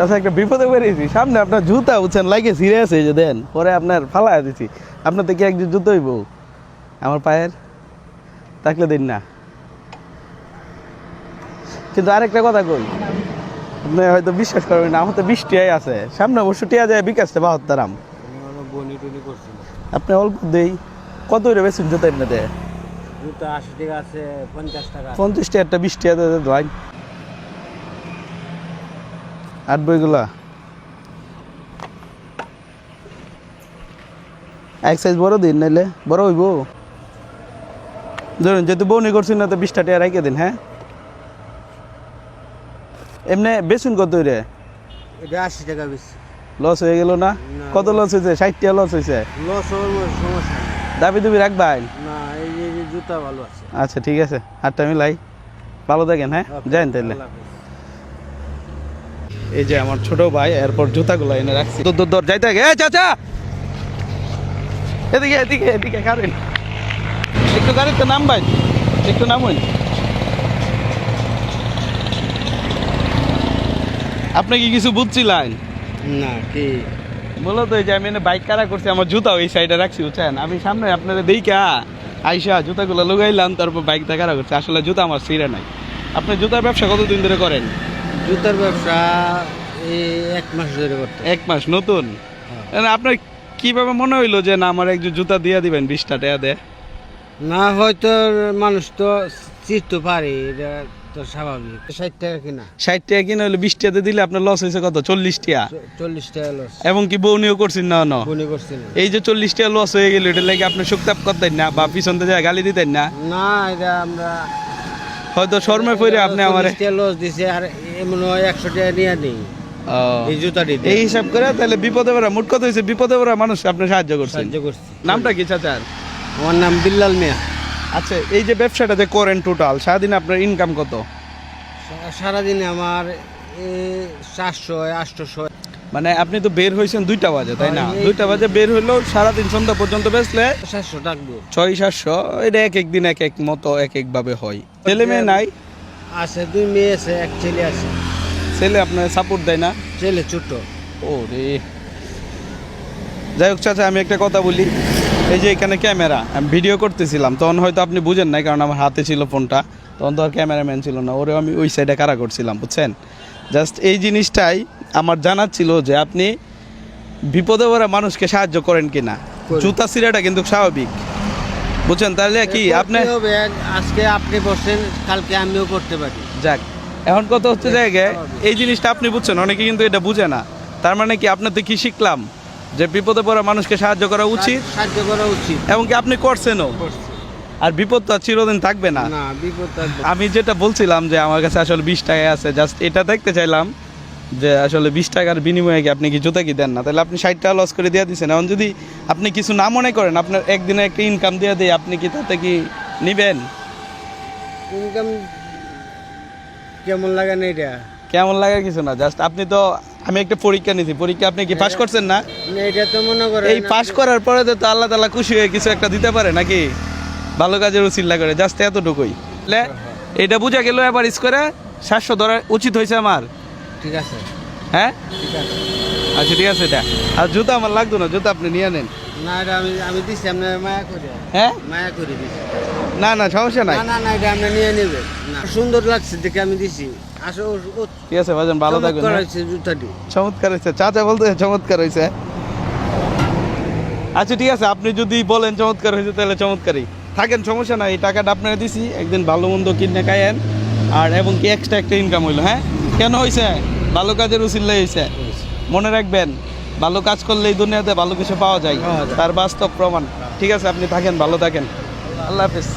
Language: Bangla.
তাছাড়া একটা বিপদে বেরিয়েছি সামনে আপনার জুতা উঠছেন লাগে সিরিয়াস এই যে দেন পরে আপনার ফালা দিছি। আপনার তো কি একজন জুতো হইব আমার পায়ের? থাকলে দিন না। কিন্তু আরেকটা কথা কই আপনি হয়তো বিশ্বাস করবেন না আমার তো বিশ টিয়াই আছে। সামনে অবশ্য টিয়া যায় বিকাশটা বাহাত্তর আম। বনি টনি করছিল আপনি অল্প দেই কত করে বেশি জুতো এমনি দেয় জুতো আশি টাকা আছে পঞ্চাশ টাকা আছে। পঞ্চাশ টাকা বিশ টাকা দিয়ে আট বইগুলা? এক সাইজ বড় দিন নাইলে বড় হইব। ধরুন যেহেতু বউনি করছি না তো বিশটা টাকা রেখে দিন হ্যাঁ? এমনি বেসুন কত রে এটা আশি টাকা বেশি লস হয়ে গেল না। কত লস হয়েছে ষাট টাকা লস হয়েছে লস সমস্যা দাবি দুবি রাখবাই না এই জুতা ভালো আছে। আচ্ছা ঠিক আছে। আটটা মিলাই ভালো থাকেন হ্যাঁ? যাই তাহলে। এই যে আমার ছোট ভাই এরপর জুতাগুলো এনে রাখছি। দূর দূর দূর যাইতে গে চাচা এদিকে এদিকে এদিকে কারেন। একটু গাড়িতে নাম ভাই একটু নামুন আপনি কি কিছু বুঝছিলেন? না কি? বলো তো এই যে আমি এনে বাইক কারা করছি আমার জুতা ওই সাইডে রাখছি বুঝছেন? আমি সামনে আপনারা দেইকা আইসা জুতাগুলো লগাইলাম তারপর বাইকটা কারা করছি? আসলে জুতা আমার সিরে নাই। আপনি জুতার ব্যবসা কতদিন ধরে করেন? জুতার ব্যবসা এক মাস ধরে করতে এক মাস নতুন? হ্যাঁ। আপনার কীভাবে মনে হইল যে না আমার একজন জুতা দিয়ে দিবেন বিশটা টাকা দে না হয়তো মানুষ তো চিনতে পারে এটা তো স্বাভাবিক। ষাট টাকা কিনা। ষাট টাকা কিনে হইলে বিশ টাকাতে দিলে আপনার লস হয়েছে কত? চল্লিশ টাকা? চল্লিশ টাকা লস এবং কি বউনিও করছেন না ন? বনি করছিল এই যে চল্লিশ টাকা লস হয়ে গেল এটা লাগে আপনি সুক্তাপ করতেন না বা পিছন থেকে গালি দিতেন না? না এটা আমরা হয়তো শর্মে পড়ে আপনি আমার লস দিছে আর হয় একশো টাকা নিয়ে নেই এই জুতাটি এই হিসাব করে তাহলে বিপদে পড়া মোট কথা হয়েছে বিপদে পড়া মানুষ আপনি সাহায্য করছেন সাহায্য করছি। নামটা কি চাচার আমার নাম বিল্লাল মিয়া। আচ্ছা এই যে ব্যবসাটা যে করেন টোটাল সারাদিন আপনার ইনকাম কত? সারাদিনে আমার চারশো আটশোশো মানে আপনি তো বের হয়েছেন দুইটা বাজে তাই না? হ্যাঁ, দুইটা বাজে বের হইলেও সারাদিন সন্ধ্যা পর্যন্ত বেচলে সাতশো ছয় সাতশো এটা এক এক দিন এক এক মতো এক এক ভাবে হয়। ছেলে মেয়ে নাই? আছে দুই মেয়ে আছে এক ছেলে আছে। ছেলে আপনার সাপোর্ট দেয় না? ছেলে ছোট। ও রে। যাই হোক চাচা আমি একটা কথা বলি। এই যে এখানে ক্যামেরা আমি ভিডিও করতেছিলাম তখন হয়তো আপনি বুঝেন নাই কারণ আমার হাতে ছিল ফোনটা তখন তো আর ক্যামেরাম্যান ছিল না ওরেও আমি ওই সাইডে কারা করছিলাম বুঝছেন? জাস্ট এই জিনিসটাই আমার জানার ছিল যে আপনি বিপদে পড়া মানুষকে সাহায্য করেন কিনা। জুতা সিরাটা কিন্তু স্বাভাবিক। বুঝছেন তাহলে কি আপনি আজকে আপনি বসেন কালকে আমিও করতে পারি। যাক এখন কত হচ্ছে জায়গায় এই জিনিসটা আপনি বুঝছেন অনেকে কিন্তু এটা বুঝে না। তার মানে কি আপনার তো কি শিখলাম? যে বিপদে পড়া মানুষকে সাহায্য করা উচিত সাহায্য করা উচিত। এবং কি আপনি করছেনও? আর বিপদ তো চিরদিন থাকবে না। আমি যেটা বলছিলাম যে আমার কাছে আসলে বিশ টাকা আছে জাস্ট এটা দেখতে চাইলাম যে আসলে বিশ টাকার বিনিময়ে কি আপনি কি জুতা কি দেন না? তাহলে আপনি ষাট টাকা লস করে দিয়ে দিচ্ছেন এখন যদি আপনি কিছু না মনে করেন আপনার একদিনে একটা ইনকাম দিয়ে দেয় আপনি কি তাতে কি নিবেন? ইনকাম কেমন লাগে না এটা? কেমন লাগার কিছু না জাস্ট আপনি তো আমি একটা পরীক্ষা নিয়েছি পরীক্ষা আপনি কি পাশ করছেন না? এটা তো মনে করে এই পাশ করার পরে তো আল্লাহ তালা খুশি হয়ে কিছু একটা দিতে পারে নাকি? ভালো কাজের উচিল্লা করে জাস্ট এতটুকুই। এটা বুঝা গেল এবার করে সাতশো ধরা উচিত হয়েছে আমার। ঠিক আছে। হ্যাঁ? ঠিক আছে। আচ্ছা ঠিক আছে এটা। আর জুতা আমার লাগতো না জুতা আপনি নিয়ে নেন। না এটা আমি আমি দিছি আপনার মায়া করে। হ্যাঁ? মায়া করে দিছি। না না সমস্যা নাই। না না এটা আপনি নিয়ে নেবেন। না সুন্দর লাগছে দেখে আমি দিছি। আসো ঠিক আছে ভাজন ভালো থাকবেন হ্যাঁ? জুতাটি। চমৎকার হয়েছে। চাচা বলতে চমৎকার হয়েছে। আচ্ছা ঠিক আছে আপনি যদি বলেন চমৎকার হয়েছে তাহলে চমৎকারই। থাকেন সমস্যা নাই এই টাকাটা আপনারা দিছি। একদিন ভালো মন্দ কিনে খাইয়েন। আর এবং কি এক্সট্রা একটা ইনকাম হইল হ্যাঁ? কেন হয়েছে ভালো কাজের উচিল্লাই হয়েছে মনে রাখবেন ভালো কাজ করলে এই দুনিয়াতে ভালো কিছু পাওয়া যায়। পাওয়া যায়। তার বাস্তব প্রমাণ। ঠিক আছে আপনি থাকেন ভালো থাকেন। আল্লাহ হাফিজ।